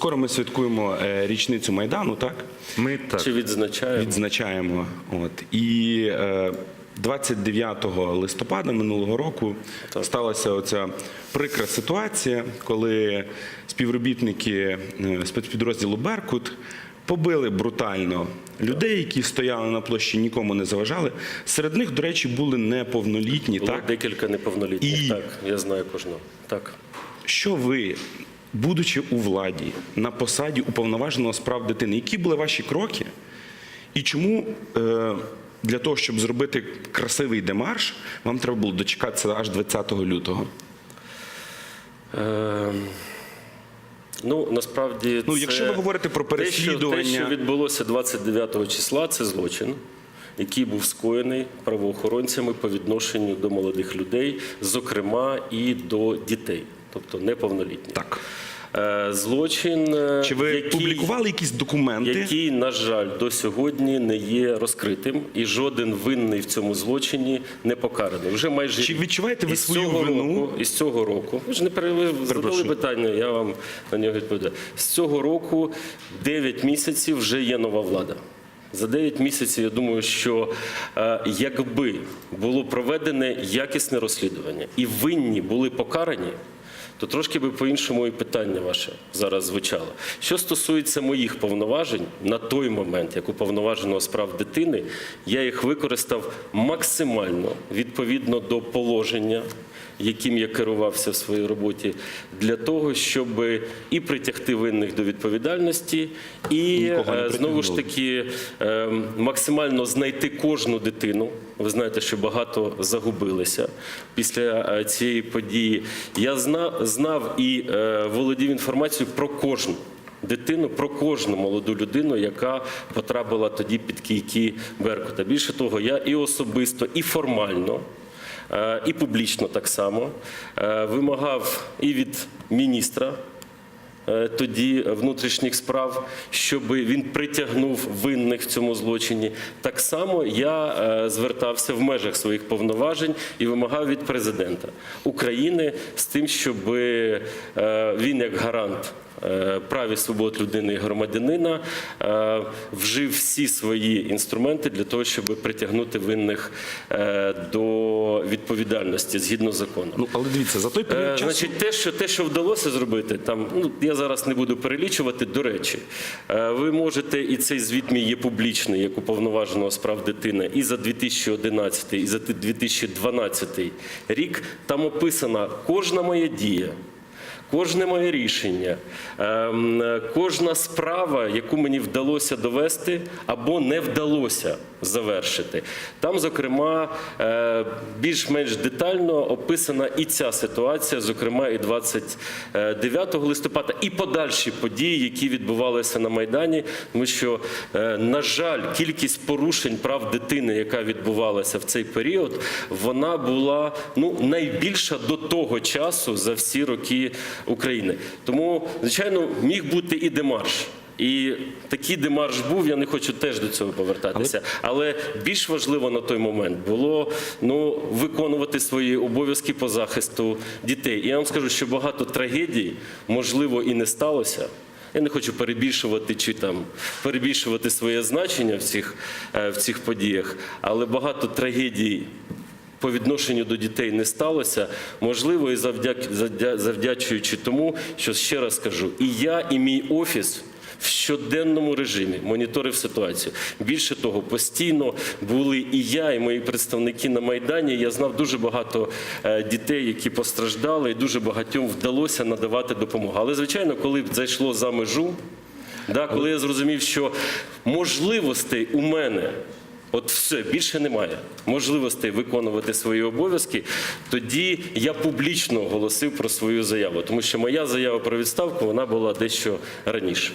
скоро ми святкуємо е, річницю майдану, так? Ми так. Чи відзначаємо? Відзначаємо. От і е, 29 листопада минулого року сталася оця прикра ситуація, коли співробітники е, спецпідрозділу Беркут побили брутально людей, які стояли на площі, нікому не заважали. Серед них, до речі, були неповнолітні. Було Так декілька неповнолітніх. І- Так, я знаю кожного. Так. що ви, будучи у владі на посаді уповноваженого з прав дитини, які були ваші кроки, і чому е, для того, щоб зробити красивий демарш, вам треба було дочекатися аж 20 лютого? Е, ну, насправді, Ну, це якщо ви говорите про те, що, те, переслідування- що відбулося 29 числа, це злочин, який був скоєний правоохоронцями по відношенню до молодих людей, зокрема і до дітей, тобто неповнолітніх. Так. Е, Злочин, е, Чи ви який, публікували якісь документи? який, на жаль, до сьогодні не є розкритим, і жоден винний в цьому злочині не покараний. Вже майже Чи відчуваєте ви Із свою цього вину? Року, із цього року, ви ж не пере- задали питання, я вам на нього відповідаю. З цього року 9 місяців вже є нова влада. За 9 місяців я думаю, що е, якби було проведене якісне розслідування і винні були покарані, то трошки би по-іншому і питання ваше зараз звучало. Що стосується моїх повноважень на той момент, як уповноваженого справ дитини, я їх використав максимально відповідно до положення, яким я керувався в своїй роботі, для того, щоб і притягти винних до відповідальності, і е, знову ж таки е, максимально знайти кожну дитину. Ви знаєте, що багато загубилися після е, цієї події. Я знав і володів інформацією про кожну. Дитину про кожну молоду людину, яка потрапила тоді під кійки Беркута. Більше того, я і особисто, і формально, і публічно так само. Е, вимагав і від міністра е, тоді внутрішніх справ, щоб він притягнув винних в цьому злочині. Так само я е, звертався в межах своїх повноважень і вимагав від президента України з тим, щоб е, він як гарант. е, Прав і свобод людини і громадянина е, вжив всі свої інструменти для того, щоб притягнути винних е, до відповідальності згідно закону. Ну, але дивіться, за той Е, період часу... Значить, те, що те, що вдалося зробити, там ну я зараз не буду перелічувати. До речі, е, ви можете, і цей звіт мій є публічний, як уповноваженого справ дитини, і за 2011, і за 2012 рік. Там описана кожна моя дія. Кожне моє рішення, ем, кожна справа, яку мені вдалося довести або не вдалося завершити. Там, зокрема, е, більш-менш детально описана і ця ситуація, зокрема, і 29 листопада, і подальші події, які відбувалися на Майдані. Тому що, е, на жаль, кількість порушень прав дитини, яка відбувалася в цей період, вона була ну найбільша до того часу за всі роки України. Тому, звичайно, міг бути і демарш. І такий демарш був, я не хочу теж до цього повертатися. Але більш важливо на той момент було ну, виконувати свої обов'язки по захисту дітей. І я вам скажу, що багато трагедій, можливо, і не сталося. Я не хочу перебільшувати чи там перебільшувати своє значення в цих, е, в цих подіях, але багато трагедій по відношенню до дітей не сталося. Можливо, і завдячуючи тому, що ще раз кажу, і я, і мій офіс. В щоденному режимі моніторив ситуацію. Більше того, постійно були і я, і мої представники на майдані. Я знав дуже багато е, дітей, які постраждали, і дуже багатьом вдалося надавати допомогу. Але звичайно, коли зайшло за межу, да, коли я зрозумів, що можливостей у мене. От все більше немає можливостей виконувати свої обов'язки. Тоді я публічно оголосив про свою заяву, тому що моя заява про відставку вона була дещо раніше.